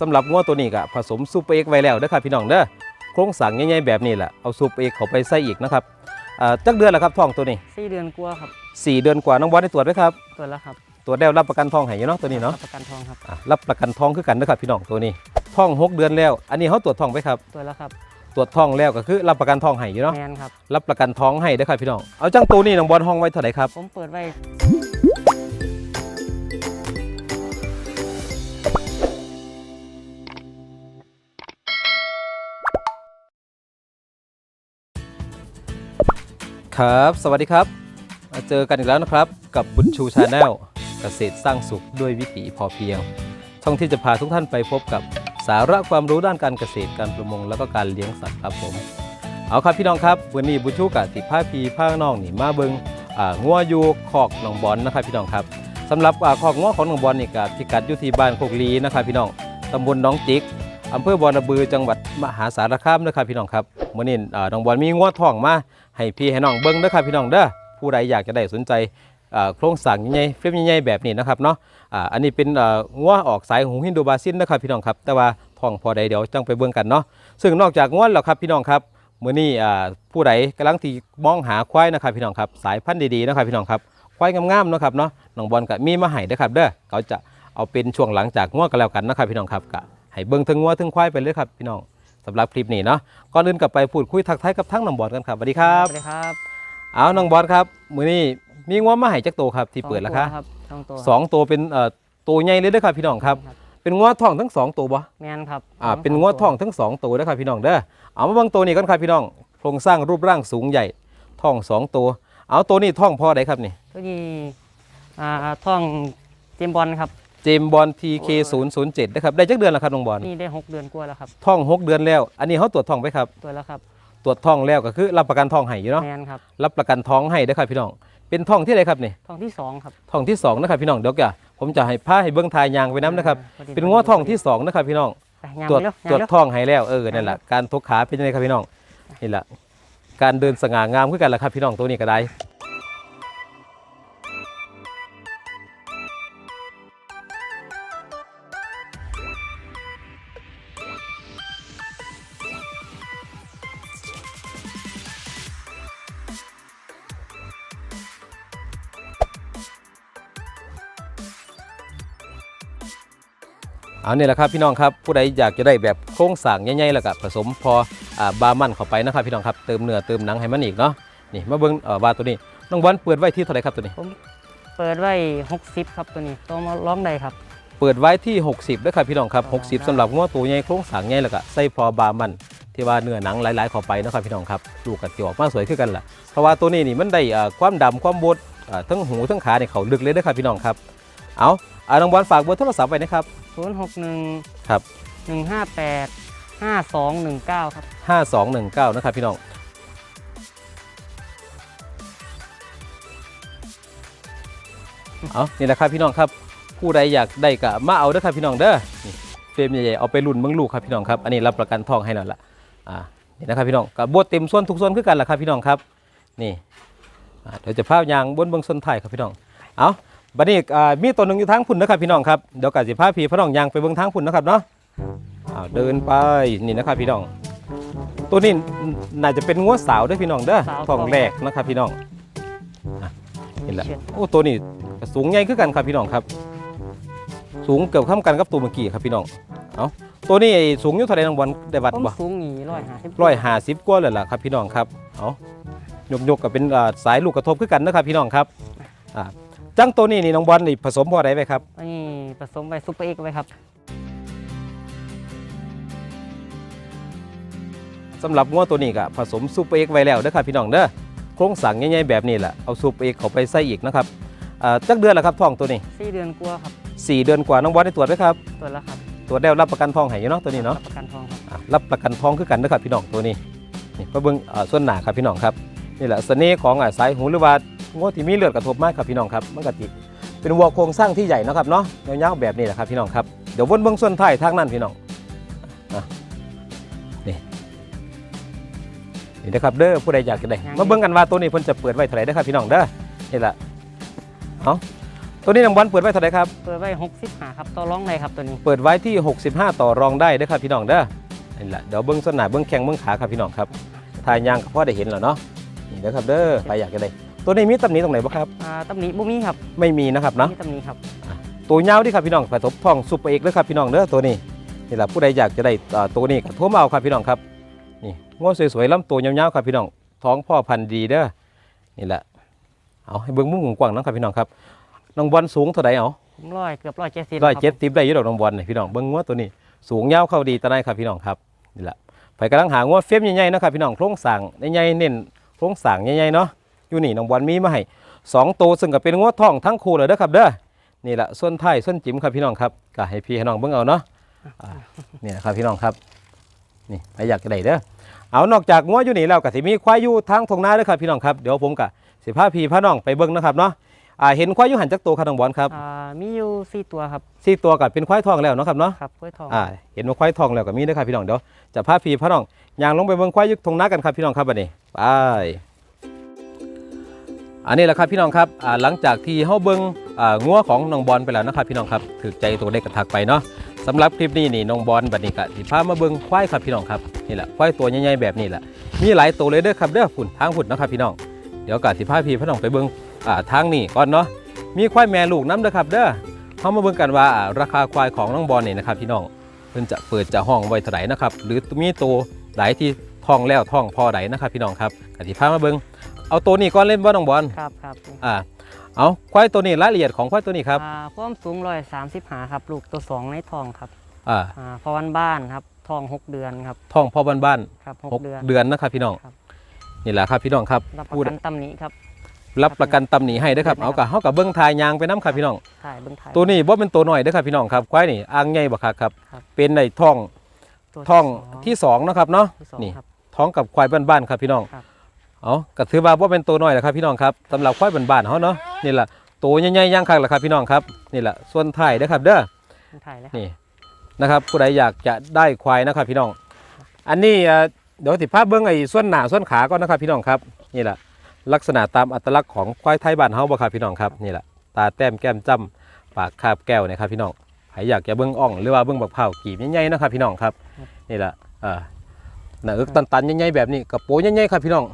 สำหรับงัวตัวนี้ก็ผสมซูเปอร์เอ็กซ์ไว้แล้วเด้อครับพี่น้องเด้อโครงสร้างใหญ่ๆแบบนี้แหละเอาซูเปอร์เอ็กซ์เข้าไปใส่อีกนะครับอ่าจักเดือนแล้วครับท้องตัวนี้สี่เดือนกลัวาครับสี่เดือนกว่าน้องบอสได้ตรวจไหมครับตัวแล้วครับตรวจแล้วรับประกันทองให้อยู่เนาะตัวนี้เนาะรับประกันทองครับอะรับประกันทองคือกันนะครับพี่น้องตัวนี้ท้องหกเดือนแล้ว อันนี้เขาตรวจทองไปครับตัวแล้วครับตรวจทองแล้วก็คือรับประกันทองให้อยู่เนาะแมนครับรับประกันท้องให้เด้อครับพี่น้องเอาจังตัวนี้น้องบอลห้องไว้เท่าไหร่ครับผมเปิดไว้ ครับ สวัสดีครับมาเจอกันอีกแล้วนะครับ กับบุญชูชาแนลเกษตรสร้างสุขด้วยวิถีพอเพียง ช่องที่จะพาทุกท่านไปพบกับสาระความรู้ด้านการเกษตรการประมง แล้วก็การเลี้ยงสัตว์ครับผม เอาครับพี่น้องครับวันนี้บุญชูกับติผ้าพีผ้าน้องนี่มาเบิงงัวยูคอกหนองบอลนะครับพี่น้องครับสำหรับอ่าคอกงัวของหนองบอลนี่กับพิกัดอยู่ที่บ้านโคกลีนะครับพี่น้องตำบลน้องจิก อำเภอบอนระบือจังหวัดมหาสารคามนะครับพี่น้องครับมื่อนี้อ่าหนองบอลมีงัวทองมาให้พี่ให้น้องเบิ้งเด้อครับพี่น้องเด้อผู้ใดอยากจะได้สนใจโครงสร้างใหญ่เฟรมใหญ่แบบนี้นะครับเนาะอันนี้เป็นงัวออกสายหูฮินโดบาซินนะครับพี่น้องครับ แต่ว่าทองพอใดเดี๋ยวจังไปเบิ่งกันเนาะซึ่งนอกจากงัวแล้วครับพี่น้องครับมื้อนี้ผู้ใดกำลังที่มองหาควายนะครับพี่น้องครับสายพันธุ์ดีๆนะครับพี่น้องครับควายงามๆนะครับเนาะน้องบอลก็มีมาให้เด้อครับเด้อเขาจะเอาเป็นช่วงหลังจากงัวกันแล้วกันนะครับพี่น้องครับก็ ให้เบิ่งทั้งงัวทั้งควายไปเลยครับพี่น้องสำหรับคลิปนี้เนาะก่อนอื่นกลับไปพูดคุยทักทายกับทั้งน้องบอลกันครับสวัสดีครับสวัสดีครับ เอาน้องบอสครับมือนี้มีง้วมาให้จักโตวครับที่เปิดราคาสองตัวครับสองตัวสองตัวเป็นเอ่อตัวใหญ่เลยเด้อครับพี่น้องครับ เป็นง้วทองทั้งสองตัวบ่ แมนครับอ่าเป็นง้วทองทั้งสองตัวเด้อครับพี่น้องเด้อเอามาเบิ่งตัวนี้ก่อนครับพี่น้องโครงสร้างรูปร่างสูงใหญ่ทองสองตัว เอาตัวนี้ท่องพอได้ครับนี่ก็มีอ่าท่องเจมส์บอลครับ เจมส์บอล TK 0 0 7นะครับได้จักเดือนแล้วครับน้องบอลนี่ได้หกเดือนกลัวาแล้วครับท่องหกเดือนแล้ว อันนี้เขาตรวจท่องไปครับ ตัวแล้วครับตรวจท่องแล้วก็คือรับประกันท่องให้อยู่เนาะแมนครับรับประกันท้องให้เด้อครับพี่น้อง เป็นท่องที่ใดครับนี่ท่องที่สองครับท่องที่สองนะครับพี่น้องเดี๋ยวจะผมจะให้ผ้าให้เบิ้งทายยางไปน้ำนะครับพอดี เป็นง้อทองที่สองนะครับพี่น้อง ไปยางตรวจไปเร็วตรวจยางเร็วท้องให้แล้วเออนั่นแหละการทกขาเป็นยังไงครับพี่น้องนี่แหละการเดินสง่างามขึ้นกันแหละครับพี่น้องตัวนี้ก็ได้ เอาเนี่ยแหละครับพี่น้องครับผู้ใดอยากจะได้แบบโครงสร้างใหญ่ๆแล้วก็ผสมพออ่าบามันเข้าไปนะครับพี่น้องครับเติมเนื้อเติมหนังให้มันอีกเนาะนี่มาเบิ้งเอ่อบาตัวนี้น้องบอลเปิดไว้ที่เท่าไหร่ครับตัวนี้เปิดไว้หกสิบครับตัวนี้ต้องมาร้องได้ครับ เปิดไว้ที่ 60ด้วยครับพี่น้องครับ 60สำหรับง้อตัวใหญ่โครงสร้างใหญ่แล้วก็ใส่พอบามันที่ว่าเนื้อหนังหลายๆเข้าไปนะครับพี่น้องครับลูกกับสิออกมาสวยขึ้นกันล่ะเพราะว่าตัวนี้นี่มันได้อ่าความดำความบดอ่าทั้งหูทั้งขาเนี่ยเขาลึกเลยนะครับพี่น้องครับเอา อาน้องบอลฝากเบอร์โทรศัพท์ไว้นะครับศูนย์หกหนึ่งครับหนึ่งห้าแปดห้าสองหนึ่งเก้าครับ 5219 นะครับพี่น้อง เอานี่แหละครับพี่น้องครับ ผู้ใดอยากได้ก็มาเอาเด้อครับพี่น้องเด้อนี่เฟรมใหญ่ๆเอาไปรุ่นเมืองลูกครับพี่น้องครับ อันนี้รับประกันทองให้แล้วล่ะ อ่า นี่นะครับพี่น้องกับบดเต็มส่วนทุกส่วนคือกันล่ะครับพี่น้องครับ นี่อ่าเดี๋ยวจะพายางบนเบื้องส่วนไทายครับพี่น้อง เอา บัดนี้อ่ามีตัวหนึ่งอยู่ทางพุ่นนะครับพี่น้องครับเดี๋ยวกสิพาพี่พี่น้องยางไปเบื้องทางพุ่นนะครับเนาะอ้าวเดินไปนี่นะครับพี่น้อง ตัวนี้น่าจะเป็นงัวสาวเด้วยพี่น้องเด้อสาวทองแรกนะครับพี่น้องอะนี่แหละโอ้ตัวนี้สูงใหญ่ขึ้นกันครับพี่น้องครับ สูงเกือบข้ามกันกับตัวเมื่อกี้ครับพี่น้องเอาตัวนี้สูงอยู่เท่าไหร่น้องบอลได้วัดผมบ่ สูงหนีร้อยห้าสิบร้อยห้าสิบกว่าเลยล่ะครับพี่น้องครับ เอายกยกกับเป็นอ่าสายลูกกระทบขึ้นกันนะครับพี่น้องครับอ่า จังตัวนี้นี่น้องบอลนี่ผสมพอได้ไหมครับอันนี้ผสมไว้ซุปเปอร์เอ็กซ์ไว้ครับสำหรับงัวตัวนี้ก็ผสมซูเปอร์เอ็กซ์ไว้แล้วเด้อครับพี่น้องเด้อโครงสร้างใหญ่ๆแบบนี้แหละเอาซูเปอร์เอ็กซ์เข้าไปใส่อีกนะครับอ่าจักเดือนแล้วครับท้องตัวนี้สี่เดือนกลัวาครับ4เดือนกว่าน้องบอสได้ตรวจไหมครับตัวแล้วครับตรวจแล้วรับประกันทองให้อยู่เนาะตัวนี้เนาะรับประกันทองครับอะรับประกันทองคือกันนะครับพี่น้องตัวนี้นี่ก็เบิ่งอ่าส่วนหนาครับพี่น้องครับนี่แหละเสน่ห์ของอ่าสายหูหรือว่า งวที่มีเลือดกระทบมากครับพี่น้องครับมันก็ติเป็นวัวโครงสร้างที่ใหญ่เนาะครับเนาะยาวๆแบบนี้แหละครับพี่น้องครับเดี๋ยววนเบิ่งส่วนท้ายทางนั้นพี่น้องอะนี่นี่นะครับเด้อผู้ใดอยากจะได้มาเบิ่งกันว่าตัวนี้เพิ่นจะเปิดไว้เท่าไหร่เด้อครับพี่น้องเด้อนี่แหละเอาตัวนี้น้องบอลเปิดไว้เท่าไหร่ครับเปิดไว้หกสิบหาครับต่อร้องเลยครับตัวนี้เปิดไว้ที่ 65 ต่อรองได้เด้อครับพี่น้องเด้อนี่แหละเดี๋ยวเบิ้งส้นหนาเบิ้งแข้งเบิ้งขาครับพี่น้องครับทายยางก็พอได้เห็นแล้วเนาะนี่เด้อครับเด้อใครอยากจะได้ ตัวนี้มีตำหนิตรงไหนบ้างครับอ่าตำหนิบุมีครับไม่มีนะครับเนาะมีตำหนิครับตัวยาวที่ครับพี่น้องผสมทองซุปเปอร์เอกเด้อครับพี่น้องเด้อตัวนี้นี่แหละผู้ใดอยากจะได้อ่าตัวนี้ก็โทรมาเอาครับพี่น้องครับนี่ง้อสวยๆลำตัวยาวๆครับพี่น้องท้องพ่อพันธุ์ดีเด้อนี่แหละเอาให้เบิ้งมุ้งกว้างๆเนาะครับพี่น้องครับน้องบอลสูงเท่าไหร่เอาผมร้อยเกือบร้อยเจ็ดสิบร้อยเจ็ดสิบได้อยี่ดอกน้องบอลนี่พี่น้องเบิ้งง้อตัวนี้ สูงยาวเข้าดีตะไนครับพี่น้องครับนี่แหละไปกำลังหาง้อเฟรมใหญ่ๆเนาะครับพี่น้องโครงสร้างใหญ่ๆเน้นโครงสร้างใหญ่ๆเนาะ อยู่นี่น้องบอลมีมาให้สองตัวซึ่งก็เป็นง้อทองทั้งคู่เลยเด้อครับเด้อนี่แหละส่วนท้ายส่วนจิ๋มครับพี่น้องครับก็ให้พี่ให้น้องเบิ่งเอาเนาะอ่านี่นะครับพี่น้องครับนี่ใครอยากจะได้เด้อเอานอกจากง้ออยู่นี่แล้วก็สิมีควายอยู่ทางทงนาเด้อครับพี่น้องครับเดี๋ยวผมก็สิพาพี่พาน้องไปเบิ่งนะครับเนาะอ่าเห็นควายอยู่หันจักตัวครับน้องบอลครับอ่ามีอยู่สี่ตัวครับสี่ตัวก็เป็นควายทองแล้วเนาะครับเนาะ ครับกล้วยทอง อ่าเห็นว่าควายทองแล้วก็มีเด้อครับพี่น้องเดี๋ยวจะพาพี่พาน้องย่างลงไปเบิ่งควายอยุทงนากันครับพี่น้องครับบัดนี้ไป อันนี้แหละครับพี่น้องครับหลังจากที่เฮาเบิ่งงัวของน้องบอลไปแล้วนะครับพี่น้องครับถือใจตัวเล็กกระทักไปเนาะสำหรับคลิปนี้นี่น้องบอลบัดนี้ก็สิพามาเบิ่งควายครับพี่น้องครับนี่แหละควายตัวใหญ่ๆแบบนี้แหละมีหลายตัวเลยเด้อครับเด้อฝุ่นทางฝุ่นนะครับพี่น้องเดี๋ยวก็สิพาพี่พาน้องไปเบิ่งทางนี้ก่อนเนาะมีควายแม่ลูกน้ำเด้อครับเด้อเฮามาเบิ่งกันว่าราคาควายของน้องบอลนี่นะครับพี่น้องเพิ่นจะเปิดจะห้องไว้เท่าไหร่นะครับหรือมีตัวไหนที่ท่องแล้วท่องพอไหนนะครับพี่น้องครับกติพามาเบิ่ง เอาตัวนี้ก่อนเล่นบ่น้องบอลครับครับอ่าเอาควายตัวนี้รายละเอียดของควายตัวนี้ครับอ่าความสูงร้อยสามสิบหาครับ ลูกตัวสองในทองครับอ่าอ่าพอวันบ้านครับทองหกเดือนครับท่องพ่อบ้านครับหๆกหกเดือนเดือนนะครับพี่น้องครับนี่แหละครับพี่น้องครับรับปพูดระกันตำหนิครับรับประกันตำหนิให้เด้อครับครับเอากะเฮากับเบิ่งทายยางไปน้ำครับพี่น้องถ่ายเบิ้งถ่ายตัวนี้บ่เป็นตัวน้อยเด้อครับพี่น้องครับควายนี่อ่างใหญ่บักคักครับครับเป็นในท่องตัวท่องสที่สองเนาะครับเนาะที่สองนี่ครับท้องกับควายบ้านๆครับพี่น้องครับ เอาก็ถือว่าบ่เป็นตัวน้อยแหละครับพี่น้องครับสำหรับควายบ้านๆเฮาเนาะนี่แหละตัวใหญ่ๆย่างคักแหละครับพี่น้องครับนี่แหละส่วนท้ายเด้อครับ เด้อถ่ายแล้วนี่นะครับผู้ใดอยากจะได้ควายนะครับพี่น้อง อันนี้เอ่อเดี๋ยวติภาพเบิ้งไอ้ส่วนหน้าส่วนขาก่อนนะครับพี่น้องครับนี่แหละลักษณะตามอัตลักษณ์ของควายไทยบ้านเฮาบ่ครับพี่น้องครับนี่แหละตาแต้มแก้มจ้ำปากคาบแก้วนะครับพี่น้องใครอยากจะเบิ้งอ่องหรือว่าเบิ้งบักเผากีบใหญ่ๆนะครับพี่น้องครับนี่แหละเอ่อหน้าอึกตันๆใหญ่ๆแบบนี้กับโปใหญ่ๆครับพี่น้อง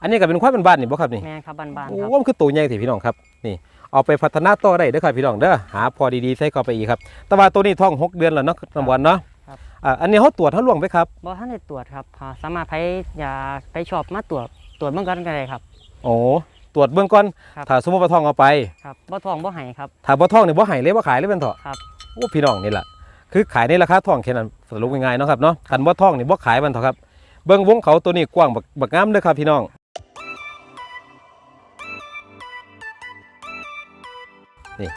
อันนี้ก็เป็นควายบ้านๆนี่บ่ครับนี่แม่นครับบ้านๆโอ้ครับว่ามันคือตัวใหญ่สิพี่น้องครับนี่เอาไปพัฒนาต่อได้เด้อครับพี่น้องเด้อหาพอดีๆใส่เข้าไปอีกครับ แต่ว่าตัวนี้ท้อง6เดือนแล้วเนาะตำบลเนาะครับอ่าอันนี้เขาตรวจเขาล่วงไปครับบ่ท่านได้ตรวจครับอ่าสามารถไปยาไปชอบมาตรวจตรวจเบื้องต้นกันเลยครับ โอ้ตรวจเบื้องก่อนครับ ถ้าสมมติว่าท้องเอาไป ครับบ่ทองบ่ไห้ครับ ถ้าบ่ท้องนี่บ่ให้เลยบ่ขายเลยเป็นเถอะครับ โอ้พี่น้องนี่แหละคือขายในราคาท้องแค่นั้นสรุปง่ายๆเนาะครับเนาะคันบ่ท้องนี่บ่ขายมันเถอะครับ เบื้องวงเขาตัวนี้กว้างบักบักงามเด้อครับพี่น้อง นี่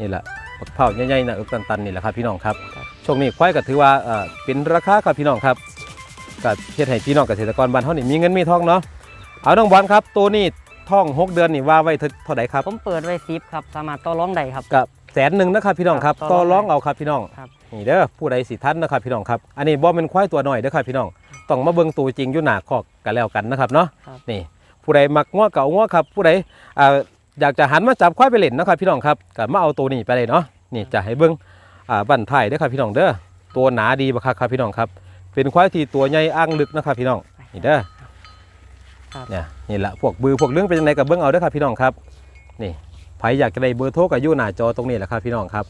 นี่แหละบักเผาใหญ่ๆนะอึกตันๆนี่แหละครับพี่น้องครับช่วงนี้ควายก็ถือว่าเอ่อเป็นราคาครับพี่น้องครับก็เฮ็ดให้พี่น้องเกษตรกรบ้านเฮานี่มีเงินมีทองเนาะเอาน้องบอลครับ ตัวนี้ท่องหกเดือนนี่ว่าไว้เท่าไหร่ครับ ผมเปิดไว้ซิปครับสามารถต่อรองได้ครับกับแสนหนึ่งนะครับพี่น้องครับครับต่อต่อรร้อองงเอาครับพี่น้องครับนี่เด้อผู้ใดสิท่านนะครับพี่น้องครับอันนี้บ่เป็นควายตัวน้อยเด้อครับพี่น้องต้องมาเบิ่งตัวจริงอยู่หน้าคอกกันแล้วกันนะครับเนาะครับนี่ผู้ใดมักง้อเก่าง้อครับผู้ใด อ่าอยากจะหันมาจับควายไปเล่นนะครับพี่น้องครับก็มาเอาตัวนี้ไปเลยเนาะนี่จะให้เบิ่งอ่าบั้นท้ายเด้อครับพี่น้องเด้อตัวหนาดีบักคักครับพี่น้องครับ เป็นควายที่ตัวใหญ่อ้างลึกนะครับพี่น้องนี่เด้อครับเนี่ยนี่แหละพวกบือพวกเรื่องเป็นยังไงกับเบิ้งเอาเด้อครับพี่น้องครับ นี่ใครอยากจะได้เบอร์โทรกับยู่หน้าจอตรงนี้แหละครับพี่น้องครับ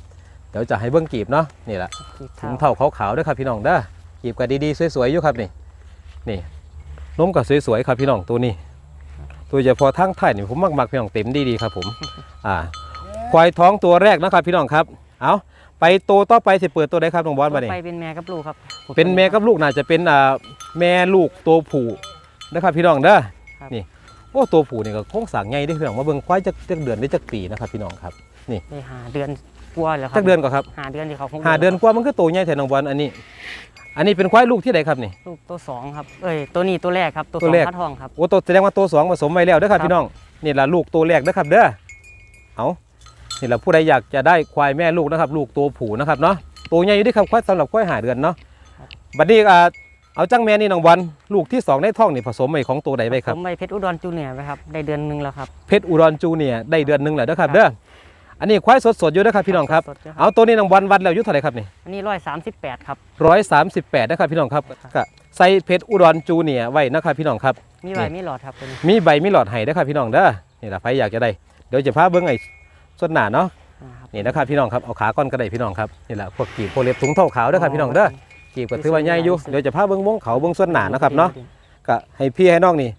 เดี๋ยวจะให้เบิ้งกีบเนาะนี่แหละกีบถุเท้างเท่าขาวๆเด้อครับพี่น้องเด้อกีบก็ดีๆสวยๆอยู่ครับนี่นี่ล้มก็สวยๆครับพี่น้องตัวนี้ ตัวเฉพาะทั้งไทายนี่ผมมักๆพี่น้องเต็มดีๆครับผมอ่าควายท้องตัวแรกนะครับพี่น้องครับเอาไปตัวต่อไปสิเปิดตัวได้ครับน้องบอลมาเนี่ยไปเป็นแม่กับลูกครับ เป็นแม่กับลูกน่าจะเป็นอ่าแม่ลูกตัวผู้นะครับพี่น้องเด้อครับนี่โอ้ตัวผู้นี่ก็โค้งสร้างใหญ่ได้อพี่น้องมาเบิ่งควายจักจักเดือนได้จักปีนะครับพี่น้องครับได้หาเดือนกว่าแล้วครัจักเดือนก็ครับหาเดือนที่เขาคงห้าเดือนกว่ามันก็โตใหญ่แทนน้องบอลอันนี้ อันนี้เป็นควายลูกที่ไหนครับนี่ ลูกตัวสองครับ เอ้ยตัวนี้ตัวแรกครับตัวสตัอวงแรกพัดทองครับ โอ้ตัวแสดงว่าตัวสองผสมไว้แล้วเด้อครับครับ พี่น้องนี่ละลูกตัวแรกเด้อครับเด้อเอานี่ละผู้ใดอยากจะได้ควายแม่ลูกนะครับ ลูกตัวผู้นะครับเนาะตัวใหญ่อยู่เด้วยครับควายสำหรับควายหาเดือนเนาะบัดนี้อ่าเอาจังแม่นี่น้องบอลลูกที่สองในท้องนี่ผสมไว้ของตัวใดไว้คผรับมไปเพชรอุดรจูเนียร์ไปครับได้เดือนหนึ่งแล้วครับ เพชรอุดรจูเนียร์ได้เดือนหนึงแหละเด้อครับครับเด้อ อันนี้ควายสดๆอยู่นะครับพี่น้องครับ สดๆอยู่ครับ เอาตัวนี้น้องบอลวัดแล้วอายุเท่าไหร่ครับนี่อันนี้ร้อยสามสิบแปดครับ ร้อยสามสิบแปดนะครับพี่น้องครับก็ใส่เพชรอุดรจูเนียร์ไว้นะครับพี่น้องครับ มีใบมีหลอดครับตัวนี้ มีใบมีหลอดไห้นะครับพี่น้องเด้อนี่แหละใครอยากจะได้เดี๋ยวจะพาเบิ้งไอ้ส่วนหนาเนาะอ่าครับนี่นะครับพี่น้องครับเอาขาก้อนก็ได้พี่น้องครับนี่แหละพวกกีบพวกเล็บถุงเท่าขาวเด้อครับพี่น้องเด้อกีบก็ถือว่าใหญ่อยู่เดี๋ยวจะพาเบิ้งวงเขาเบิ้งส่วนหนานะครับเนาะ ก็ให้พี่ให้น้องนี่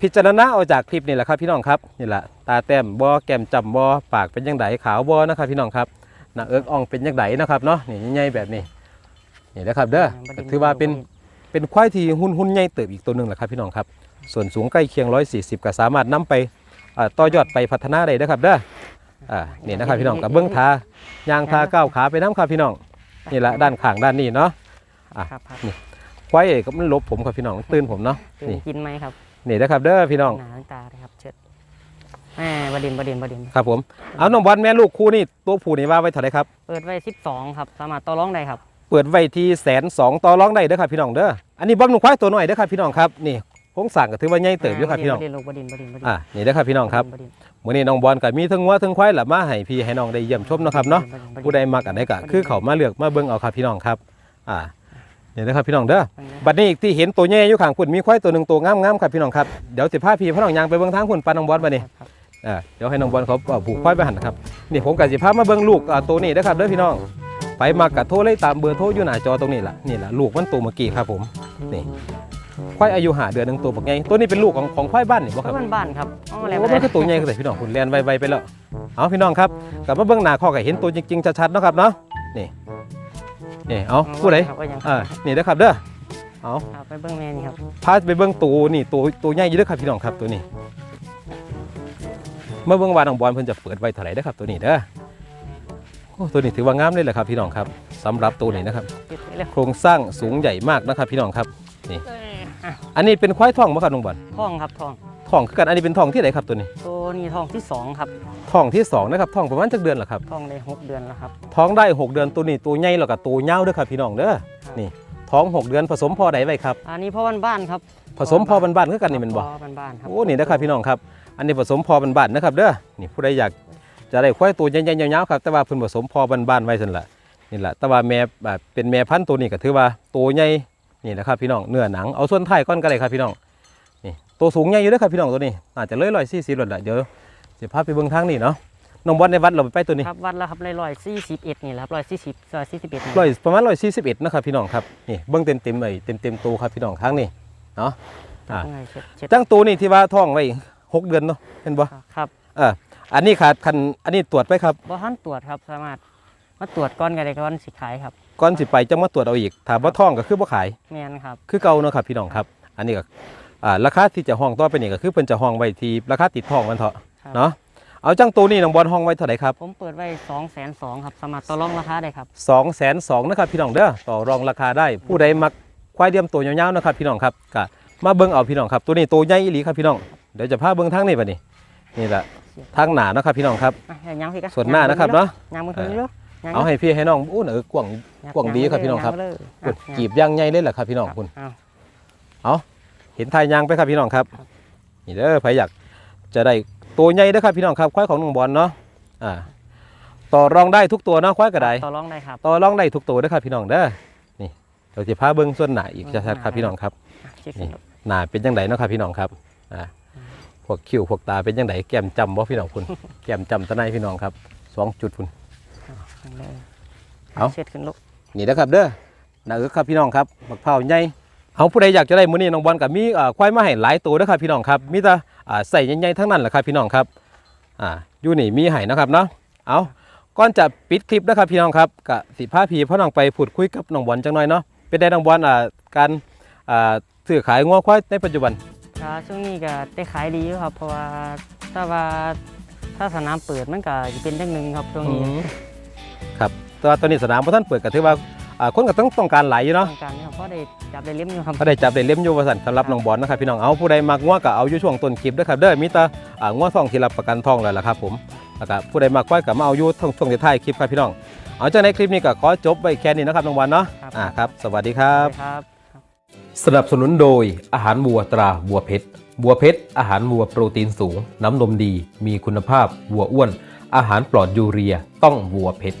พิจารณาเอาจากคลิปนี่แหละครับพี่น้องครับนี่แหละตาแต้มบอแก้มจำบอปากเป็นยังไงขาวบอนะครับพี่น้องครับหน้าเอิกอ่องเป็นยังไงนะครับเนาะนี่ใหญ่ๆแบบนี้นี่นะครับเด้อก็ถือว่าเป็นเป็นควายที่หุ่นหุ่นใหญ่เติบอีกตัวหนึ่งแหละครับพี่น้องครับ ส่วนสูงใกล้เคียง 140 ก็สามารถนำไปอ่าต่อยอดไปพัฒนาได้นะครับเด้ออ่านี่นะครับพี่น้องกับเบื้องทายางทาก้าวขาไปน้ำครับพี่น้องนี่แหละด้านข้างด้านนี้เนาะอะครับครับควายเอกก็มันหลบผมครับพี่น้องตื่นผมเนาะตื่นนี่กินไหมครับ นี่นะครับเด้อพี่น้องหนาทั้งตาเลยครับเชิดแหมบดินบดินบดินครับผมเอาน้องบอลแม่ลูกคู่นี่ตัวผู้นี่ว่าไว้เท่าไหรครับเปิดไว้สิบสองครับสามารถต่อรองได้ครับเปิดไว้ที่แสนสองต่อรองได้เด้อครับพี่น้องเด้ออันนี้บอลหนุ่มควายตัวหน่อยเด้อครับพี่น้องครับนี่โครงสร้างก็ถือว่าใหญ่เติบอยู่ครับพี่น้องบดินลูกบดินบดินบดินอ่านี่เด้อครับพี่น้องครับบดินมื้อนี้น้องบอลก็มีทั้งวัวทั้งควายล่ะมาให้พี่ให้น้องได้เยี่ยมชมเนาะครับเนาะบดินบดินผู้ใดมักอันใดก็คือเขามาเลือกมาเบิ่งเอาครับพี่น้องครับอ่า นี่นะครับพี่น้องเด้อบัดนี้ที่เห็นตัวแย่อยู่ข้างคุณมีควายตัวหนึงตัวงามๆครับพี่น้องครับเดี๋ยวสิพาพี่พี่น้องยางไปเบิ่งทางคุณปาน้องบอลบัดนี้ครับอ่าเดี๋ยวให้น้องบอลเขาเอาผูกควายไปหันนะครับนี่ผมกับสิพามาเบิ่งลูกอ่าตัวนี้นะครับเด้อพี่น้องไปมากะโทรเลยตามเบอร์โทรอยู่หน้าจอตรงนี้ล่ะนี่ล่ะลูกมันตัวเมื่อกี้ครับผมนี่ควายอายุหาเดือนหนึ่งตัวบักไงตัวนี้เป็นลูกของของควายบ้านนี่บ่ครับบ้านบ้านๆครับเอาอะไรโอ้มามันคือตัวใหญ่ก็แต่พี่น้องคุณแลนไวๆไปแล้วเอาพี่น้องครับกลับมาเบิ่งหน้าข้อก็เห็นตัวจริงๆชัดๆเนาะครับเนาะนี่ นี่เอาผู้ใดครับว่ายังอ่านี่เด้อครับเด้อเอาครับไปเบิ้งแม่นี่ครับพาไปเบิ่งตัวนี่ตัวตัวใหญ่อยู่เด้อครับพี่น้องครับตัวนี้ เมื่อเบิ่งว่าน้องบอลเพิ่นจะเปิดไว้เท่าไหร่เด้อครับตัวนี้เด้อโอ้ตัวนี้ถือว่างามเลยแหละครับพี่น้องครับสำหรับตัวนี้นะครับปิดไว้เลยโครงสร้างสูงใหญ่มากนะครับ พี่น้องครับเอ้ยอะอันนี้เป็นควายทองบ่ครับน้องบอลทองครับทองทองคือกันอันนี้เป็นทองที่ไหนครับตัวนี้ ตัวนี้ทองที่สองครับ ทองที่สองนะครับทองประมาณจักเดือนเหรอครับทองได้หกเดือนแล้วครับท้องได้ 6 เดือนตัวนี้ตัวใหญ่แล้วก็ตัวเหี่ยวเด้อครับพี่น้องเด้อครับนี่ท้อง 6 เดือนผสมพอใดไว้ครับอันนี้พ่อบ้านบ้านๆครับผสมพอบ้านๆคือกันนี่แมันบ่พ่อบ้านบ้านๆครับโอ้นี่นะครับพี่น้องครับ อันนี้ผสมพอบ้านๆนะครับเด้อนี่ผู้ใดอยากจะได้ควายตัวใหญ่ๆยาวๆครับแต่ว่าเพิ่นผสมพอบ้านๆไว้ซั่นล่ะนี่แหละแต่ว่าแม่แบบเป็นแม่พันธุ์ตัวนี้ก็ถือว่าตัวใหญ่นี่นะครับพี่น้องเนื้อหนังเอาส่วนท้ายก่อนก็ได้ครับพี่น้องนี่ตัวสูงใหญ่อยู่เด้อครับพี่น้องตัวนี้อาจจะเลย140แล้วล่ะเดี๋ยว สิพาไปเบิ่งทางนี้เนาะน้องบอลในวัดเราไปตัวนี้ครับวัดแล้วครับเลยร้อยสี่สิบเอ็ดนี่แหละครับร้อยสี่สิบร้อยสี่สิบเอ็ดนี่ร้อยประมาณร้อยสี่สิบเอ็ดนะครับพี่น้องครับนี่เบิ้งเต็มเต็มๆเลยเต็มเต็มๆตัวครับพี่น้องครั้งนี้เนาะอ่ายังไงเช็ดเช็ดจังตัวนี่ที่ว่าท้องไว้หกเดือนเนาะเห็นบ่ครับเอออันนี้ขาดคันอันนี้ตรวจไปครับบ่ทันตรวจครับสามารถมาตรวจก้อนกันได้ก้อนสิขายครับก่อนสิไปจังมาตรวจเอาอีกถามว่าท้องก็คือบ่ขายแม่นครับคือเก่าเนาะครับพี่น้องครับ อันนี้ก็อ่าราคาที่จะห้องต่อไปนี่ก็คือเพิ่นจะห้องไว้ที่ราคาติดท้องมันเถอะครับ เนาะเอาจังตัวนี้น้องบอลห้องไว้เท่าไหร่ครับผมเปิดไว้สองแสนสองครับสามารถต่อรองราคาได้ครับสองแสนสองนะครับพี่น้องเด้อต่อรองราคาได้ ผู้ใดมักควายเดียมตัวยาวๆนะครับพี่น้องครับก็มาเบิ่งเอาพี่น้องครับ ตัวนี้ตัวใหญ่อีหลีครับพี่น้องเดี๋ยวจะพาเบิ่งทางนี้บัดนี้นี่แหละทางหนานะครับพี่น้องครับอะอย่ายังพี่กันส่วนหน้านะครับเนาะยางมือถือเยอะยางเอาให้พี่ให้น้องอู้หนือกว่างกว้างดีครับพี่น้องครับยาเลยคุณอะกีบย่างใหญ่เลยแหละครับพี่น้องครับคุณเอาเห็นทายยางไปครับพี่น้องครับครับนี่เด้อใครอยากจะได้ ตัวใหญ่เด้อครับพี่น้องครับควายของน้องบอลเนาะอ่าต่อรองได้ทุกตัวเนาะควายกระไดต่อรองได้ครับต่อรองได้ทุกตัวเด้อครับพี่น้องเด้อนี่เราจะพาเบิ้งส่วนหน้าอีกชัดๆครับพี่น้องครับอะเช็คนี่ครับหน้าเป็นยังไงเนาะครับพี่น้องครับอ่าพวกคิ้วพวกตาเป็นยังไงแก้มจำบ่พี่น้องคุณแก้มจำตะไนพี่น้องครับสองจุดคุณเอาเลยเอาเช็ดขึ้นลูกนี่นะครับเด้อหน้าเอิกครับพี่น้องครับบักเผาวใหญ่เอาผู้ใดอยากจะได้มื้อนี้น้องบอลกับมีอ่าควายมาให้หลายตัวเด้อครับพี่น้องครับมีแต่อ่า ใส่ใหญ่ๆทั้งนั้นแหละครับพี่น้องครับอ่าอยู่นี่มีให้นะครับเนาะเอาก่อนจะปิดคลิปนะครับพี่น้องครับกะสิพาพี่พ่อน้องไปพูดคุยกับน้องบอลจังหน่อยเนาะเป็นได้น้องบอลอ่าการอ่าซื้อขายงัวควายในปัจจุบันอ่าช่วงนี้ก็ได้ขายดีอยู่ครับ เพราะว่าถ้าว่าถ้าสนามเปิดมันก็จะเป็นเรื่องหนึ่งครับช่วงนี้อืมครับแต่ว่าตอนนี้สนามพระท่านเปิดก็ถือว่า อ่าคนก็ต้องต้องการหลายอยู่เนาะต้องการเนี่ยเพราะได้จับได้เลี้ยมอยู่ครับ ก็ได้จับได้เล่มอยู่ว่าสั่นสำหรับน้องบอลนะครับพี่น้องเอาผู้ใดมักงัวก็เอาอยู่ช่วงต้นคลิปเด้อครับเด้อมีแต่อ่างัวทองที่รับประกันทองแล้วล่ะครับผมแล้วก็ผู้ใดมักควายก็มาเอาอยู่ช่วงช่วงท้ายๆคลิปครับพี่น้องเอาจากในคลิปนี้ก็ขอจบไว้แค่นี้นะครับน้องบอลเนาะอ่าครับสวัสดีครับ ครับ สนับสนุนโดยอาหารวัวตราวัวเพชรวัวเพชรอาหารวัวโปรตีนสูง น้ำนมดี มีคุณภาพวัวอ้วน อาหารปลอดยูเรียต้องวัวเพชร